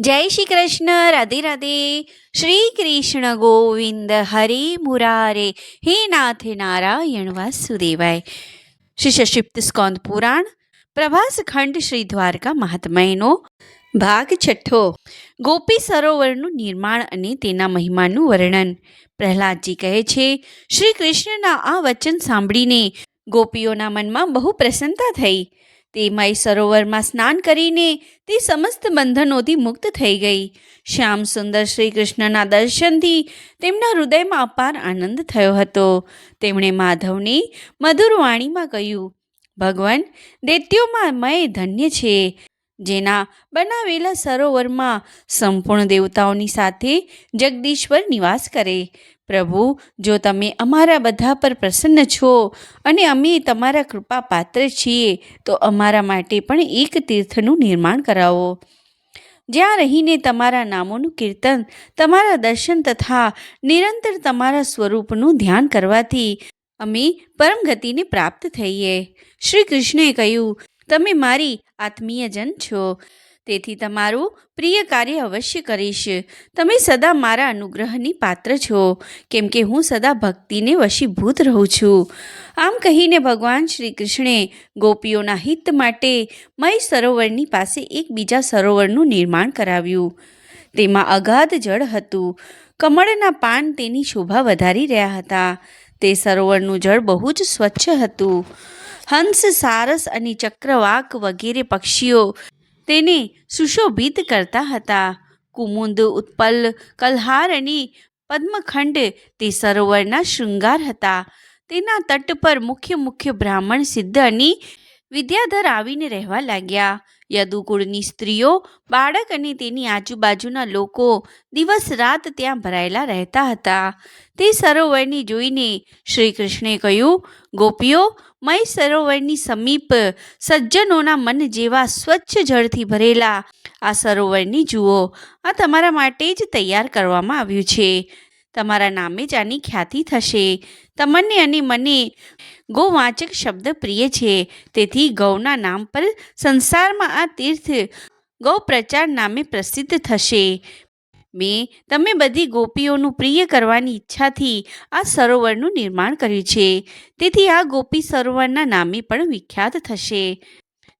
જય શ્રી કૃષ્ણ, રાધે રાધે. શ્રી કૃષ્ણ ગોવિંદ હરે મુરારે. હે નાથ નારાયણ વાસુદેવાય. શ્રી સશિપ્ત સ્કોંદ પુરાણ, પ્રભાસ ખંડ શ્રી દ્વારકા મહાત્મયનો ભાગ છઠ્ઠો. ગોપી સરોવરનું નિર્માણ અને તેના મહિમાનું વર્ણન. પ્રહલાદજી કહે છે, શ્રી કૃષ્ણના આ વચન સાંભળીને ગોપીઓના મનમાં બહુ પ્રસન્નતા થઈ. તે મય સરોવરમાં સ્નાન કરીને તે સમસ્ત બંધનોથી મુક્ત થઈ ગઈ. શ્યામ સુંદર શ્રી કૃષ્ણના દર્શનથી તેમના હૃદયમાં અપાર આનંદ થયો હતો. તેમણે માધવની મધુર વાણીમાં કહ્યું, ભગવાન, દૈત્યોમાં મય ધન્ય છે. જેના બનાવેલા સરોવરમાં સંપૂર્ણ દેવતાઓની સાથે જગદીશ્વર નિવાસ કરે. પ્રભુ, જો તમે અમારા બધા પર પ્રસન્ન છો અને અમે તમારા કૃપા પાત્ર છીએ, તો અમારા માટે પણ એક તીર્થનું નિર્માણ કરાવો. જ્યાં રહીને તમારા નામોનું કીર્તન, તમારા દર્શન તથા નિરંતર તમારા સ્વરૂપનું ધ્યાન કરવાથી અમે પરમ ગતિને પ્રાપ્ત થઈએ. શ્રી કૃષ્ણએ કહ્યું તમે મારી આત્મીયજન છો. તેથી તમારું પ્રિય કાર્ય અવશ્ય કરીશ. તમે સદા મારા અનુગ્રહની પાત્ર છો. કેમ કે હું સદા ભક્તિને વશીભૂત રહું છું. આમ કહીને ભગવાન શ્રી કૃષ્ણે ગોપીઓના હિત માટે મય સરોવરની પાસે એકબીજા સરોવરનું નિર્માણ કરાવ્યું. તેમાં અગાધ જળ હતું. કમળના પાન તેની શોભા વધારી રહ્યા હતા. તે સરોવરનું જળ બહુ જ સ્વચ્છ હતું. હંસ, સારસ અને ચક્રવાક વગેરે પક્ષીઓ તેને સુશોભિત કરતા હતા. કુમુદ, ઉત્પલ, કલ્હાર અને પદ્મખંડ તે સરોવરના શૃંગાર હતા. તેના તટ પર મુખ્ય મુખ્ય બ્રાહ્મણ સિદ્ધ અને વિદ્યાધર આવીને રહેવા લાગ્યા. યદુકુળની સ્ત્રીઓ, બાળક અને તેની આજુબાજુના લોકો દિવસ રાત ત્યાં ભરાયેલા રહેતા હતા. તે સરોવરને જોઈને શ્રી કૃષ્ણે કહ્યું, ગોપીઓ, મય સરોવરની સમીપ સજ્જનોના મન જેવા સ્વચ્છ જળથી ભરેલા આ સરોવરની જુઓ. આ તમારા માટે જ તૈયાર કરવામાં આવ્યું છે. તમારા નામે જ આની ખ્યાતિ થશે. તમને અને મને ગૌવાચક શબ્દ પ્રિય છે. તેથી ગૌના નામ પર સંસારમાં આ તીર્થ ગૌ પ્રચાર નામે પ્રસિદ્ધ થશે. મેં, તમે બધી ગોપીઓનું પ્રિય કરવાની ઈચ્છાથી આ સરોવરનું નિર્માણ કર્યું છે. તેથી આ ગોપી સરોવરના નામે પણ વિખ્યાત થશે.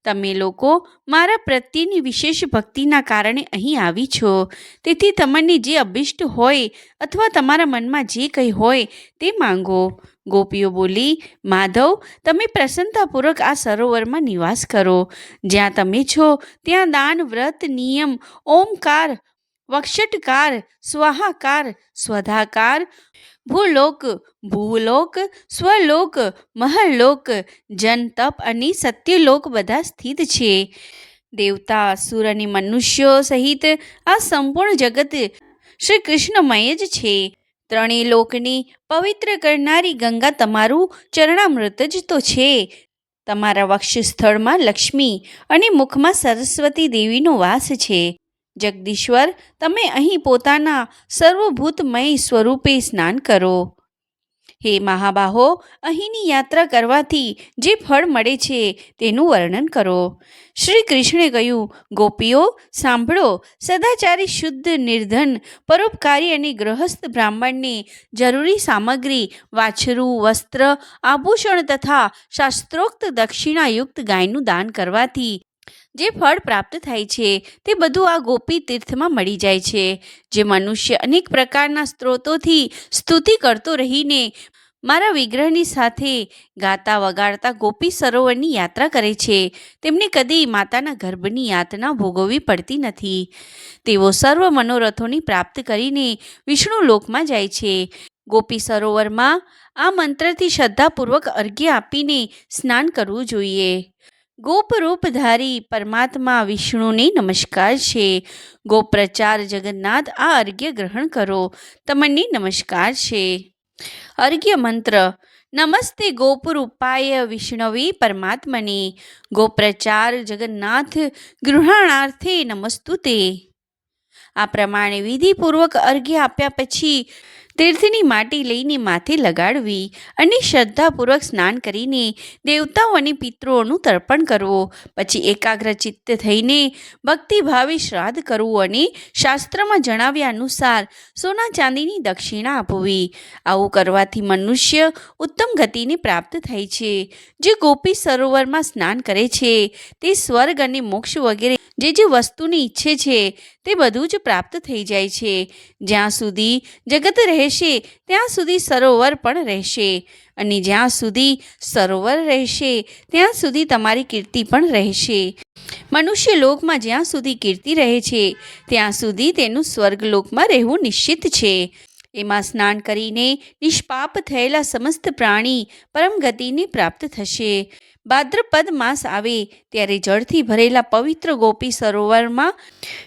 તમે લોકો મારા પ્રત્યેની વિશેષ ભક્તિના કારણે અહીં આવી છો. તેથી તમને જે અભિષ્ટ હોય અથવા તમારા મનમાં જે કંઈ હોય તે માંગો. ગોપીઓ બોલી, માધવ, તમે પ્રસન્નતાપૂર્વક આ સરોવરમાં નિવાસ કરો. જ્યાં તમે છો, ત્યાં દાન, વ્રત, નિયમ, ઓમકાર, વક્ષટકાર, સ્વાહાકાર, સ્વધાકાર ભૂલોક ભૂલોક, સ્વલોક, મહલોક જન તપ અને સત્યલોક બધા સ્થિત છે. દેવતા, અસુર અને મનુષ્યો સહિત આ સંપૂર્ણ જગત શ્રી કૃષ્ણમય જ છે. ત્રણેય લોકને પવિત્ર કરનારી ગંગા તમારું ચરણામૃત જ તો છે. તમારા વક્ષ સ્થળમાં લક્ષ્મી અને મુખમાં સરસ્વતી દેવીનો વાસ છે. જગદીશ્વર, તમે અહીં પોતાના સર્વભૂતમય સ્વરૂપે સ્નાન કરો. હે મહાબાહો, અહીંની યાત્રા કરવાથી જે ફળ મળે છે તેનું વર્ણન કરો. શ્રી કૃષ્ણે કહ્યું, ગોપીઓ, સાંભળો, સદાચારી શુદ્ધ, નિર્ધન, પરોપકારી અને ગૃહસ્થ બ્રાહ્મણને જરૂરી સામગ્રી, વાછરું, વસ્ત્ર, આભૂષણ તથા શાસ્ત્રોક્ત દક્ષિણાયુક્ત ગાયનું દાન કરવાથી જે ફળ પ્રાપ્ત થાય છે, તે બધું આ ગોપી તીર્થમાં મળી જાય છે. જે મનુષ્ય અનેક પ્રકારના સ્ત્રોતોથી સ્તુતિ કરતો રહીને મારા વિગ્રહની સાથે ગાતા વગાડતા ગોપી સરોવરની યાત્રા કરે છે. તેમને કદી માતાના ગર્ભની યાતના ભોગવવી પડતી નથી. તેઓ સર્વ મનોરથોની પ્રાપ્ત કરીને વિષ્ણુ લોકમાં જાય છે. ગોપી સરોવરમાં આ મંત્રથી શ્રદ્ધાપૂર્વક અર્ઘ્ય આપીને સ્નાન કરવું જોઈએ. ગોપરૂપધારી પરમાત્મા વિષ્ણુને નમસ્કાર છે. ગોપ્રચાર જગન્નાથ આ અર્ઘ્ય ગ્રહણ કરો. તમને નમસ્કાર છે. અર્ઘ્ય મંત્ર, નમસ્તે ગોપરૂપાય વિષ્ણવે પરમાત્મને. ગોપ્રચાર જગન્નાથ ગૃહાણાર્થે નમસ્તુતે. આ પ્રમાણે વિધિપૂર્વક અર્ઘ્ય આપ્યા પછી તીર્થની માટી લઈને માથે લગાડવી અને શ્રદ્ધાપૂર્વક સ્નાન કરીને દેવતાઓ અને પિતૃઓનું તર્પણ કરવું. પછી એકાગ્ર ચિત્ત થઈને ભક્તિભાવે શ્રાદ્ધ કરવું અને શાસ્ત્રમાં જણાવ્યા અનુસાર સોના ચાંદીની દક્ષિણા આપવી. આવું કરવાથી મનુષ્ય ઉત્તમ ગતિને પ્રાપ્ત થાય છે. જે ગોપી સરોવરમાં સ્નાન કરે છે તે સ્વર્ગ અને મોક્ષ વગેરે જે જે વસ્તુની ઈચ્છે છે તે બધું જ પ્રાપ્ત થઈ જાય છે. જ્યાં સુધી જગત રહેશે, ત્યાં સુધી સરોવર પણ રહેશે. અને જ્યાં સુધી સરોવર રહેશે, ત્યાં સુધી તમારી કીર્તિ પણ રહેશે. મનુષ્ય લોકમાં જ્યાં સુધી કીર્તિ રહે છે, ત્યાં સુધી તેનું સ્વર્ગલોકમાં રહેવું નિશ્ચિત છે. એમાં સ્નાન કરીને નિષ્પાપ થયેલા સમસ્ત પ્રાણી પરમ ગતિને પ્રાપ્ત થશે. ભાદ્રપદ માસ આવે ત્યારે જળથી ભરેલા પવિત્ર ગોપી સરોવરમાં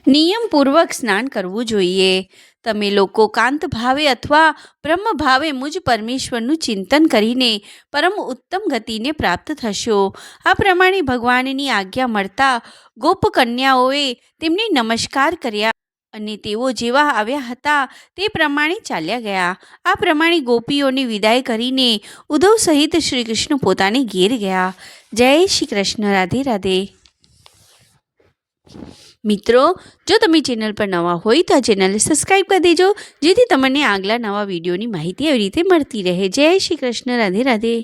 નિયમપૂર્વક સ્નાન કરવું જોઈએ. તમે લોકો કાંત ભાવે અથવા બ્રહ્મ ભાવે મુજ પરમેશ્વરનું ચિંતન કરીને પરમ ઉત્તમ ગતિને પ્રાપ્ત થશો. આ પ્રમાણે ભગવાનની આજ્ઞા મળતા ગોપકન્યાઓએ તેમને નમસ્કાર કર્યા. અને તેઓ જેવા આવ્યા હતા તે પ્રમાણે ચાલ્યા ગયા. આ પ્રમાણે ગોપીઓને વિદાય કરીને ઉદ્ધવ સહિત શ્રી કૃષ્ણ પોતાને ઘેર ગયા. જય શ્રી કૃષ્ણ. રાધે રાધે. મિત્રો, જો તમે ચેનલ પર નવા હોય તો આ ચેનલને સબસ્ક્રાઈબ કરી દેજો, જેથી તમને આગલા નવા વિડીયોની માહિતી એવી રીતે મળતી રહે. જય શ્રી કૃષ્ણ. રાધે રાધે.